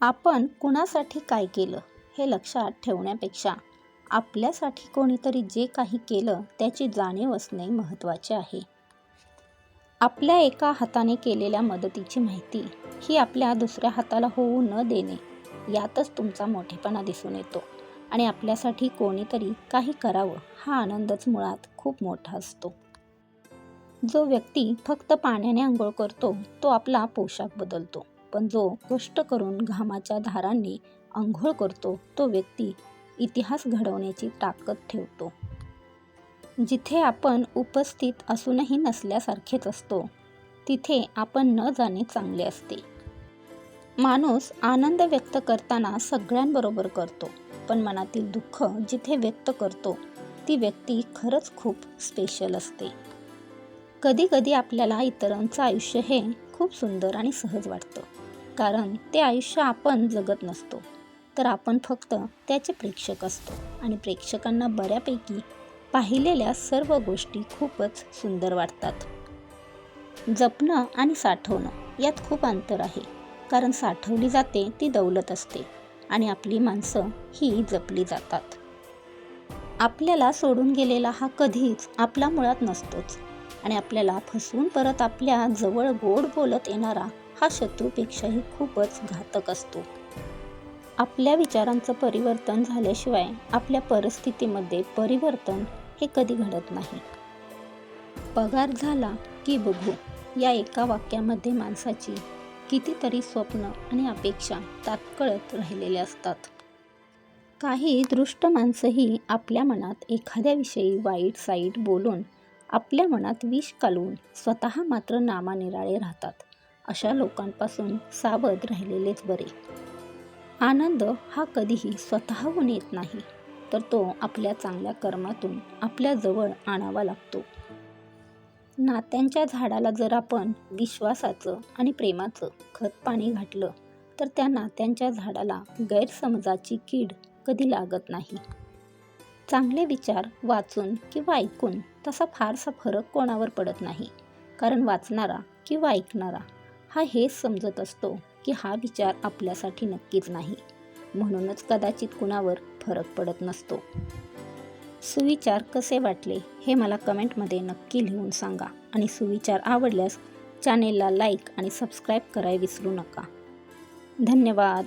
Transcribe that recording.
आपण कुणासाठी काय केलं हे लक्षात ठेवण्यापेक्षा आपल्यासाठी कोणीतरी जे काही केलं त्याची जाणीव असणे महत्त्वाचे आहे. आपल्या एका हाताने केलेल्या मदतीची माहिती ही आपल्या दुसऱ्या हाताला होऊ न देणे यातच तुमचा मोठेपणा दिसून येतो आणि आपल्यासाठी कोणीतरी काही करावं हा आनंदच मुळात खूप मोठा असतो. जो व्यक्ती फक्त पाण्याने आंघोळ करतो तो आपला पोशाख बदलतो. पण जो कष्ट करून घामाच्या धारांनी आंघोळ करतो तो व्यक्ती इतिहास घडवण्याची ताकद ठेवतो. जिथे आपण उपस्थित असूनही नसल्यासारखेच असतो तिथे आपण न जाणे चांगले असते. माणूस आनंद व्यक्त करताना सगळ्यांबरोबर करतो पण मनातील दुःख जिथे व्यक्त करतो ती व्यक्ती खरंच खूप स्पेशल असते. कधीकधी आपल्याला इतरांचं आयुष्य हे खूप सुंदर आणि सहज वाटतं. कारण ते आयुष्य आपण जगत नसतो. तर आपण फक्त त्याचे प्रेक्षक असतो. आणि प्रेक्षकांना बऱ्यापैकी पाहिलेल्या सर्व गोष्टी खूपच सुंदर वाटतात. जपणं आणि साठवणं यात खूप अंतर आहे. कारण साठवली जाते ती दौलत असते. आणि आपली माणसं ही जपली जातात. आपल्याला सोडून गेलेला हा कधीच आपला मुळात नसतोच. आणि आपल्याला फसवून परत आपल्या जवळ गोड बोलत येणारा हा शत्रूपेक्षाही खूपच घातक असतो. आपल्या विचारांचं परिवर्तन झाल्याशिवाय आपल्या परिस्थितीमध्ये परिवर्तन हे कधी घडत नाही. पगार झाला की बघू या एका वाक्यामध्ये माणसाची कितीतरी स्वप्न आणि अपेक्षा तात्कळत राहिलेल्या असतात. काही दृष्ट माणसंही आपल्या मनात एखाद्याविषयी वाईट साईट बोलून आपल्या मनात विष कालवून स्वतः मात्र नामानिराळे राहतात. अशा लोकांपासून सावध राहिलेलेच बरे. आनंद हा कधीही स्वतःहून येत नाही तर तो आपल्या चांगल्या कर्मातून आपल्या जवळ आणावा लागतो. नात्यांच्या झाडाला जर आपण विश्वासाचं आणि प्रेमाचं खत पाणी घातलं तर त्या नात्यांच्या झाडाला गैरसमजाची कीड कधी लागत नाही. चांगले विचार वाचून किंवा ऐकून तसा फारसा फरक कोणावर पडत नाही कारण वाचणारा किंवा ऐकणारा हा हेच समजत असतो की हा विचार आपल्यासाठी नक्कीच नाही. म्हणूनच कदाचित कुणावर फरक पडत नसतो. सुविचार कसे वाटले हे मला कमेंटमध्ये नक्की लिहून सांगा आणि सुविचार आवडल्यास चॅनेलला लाईक आणि सबस्क्राईब करायला विसरू नका. धन्यवाद.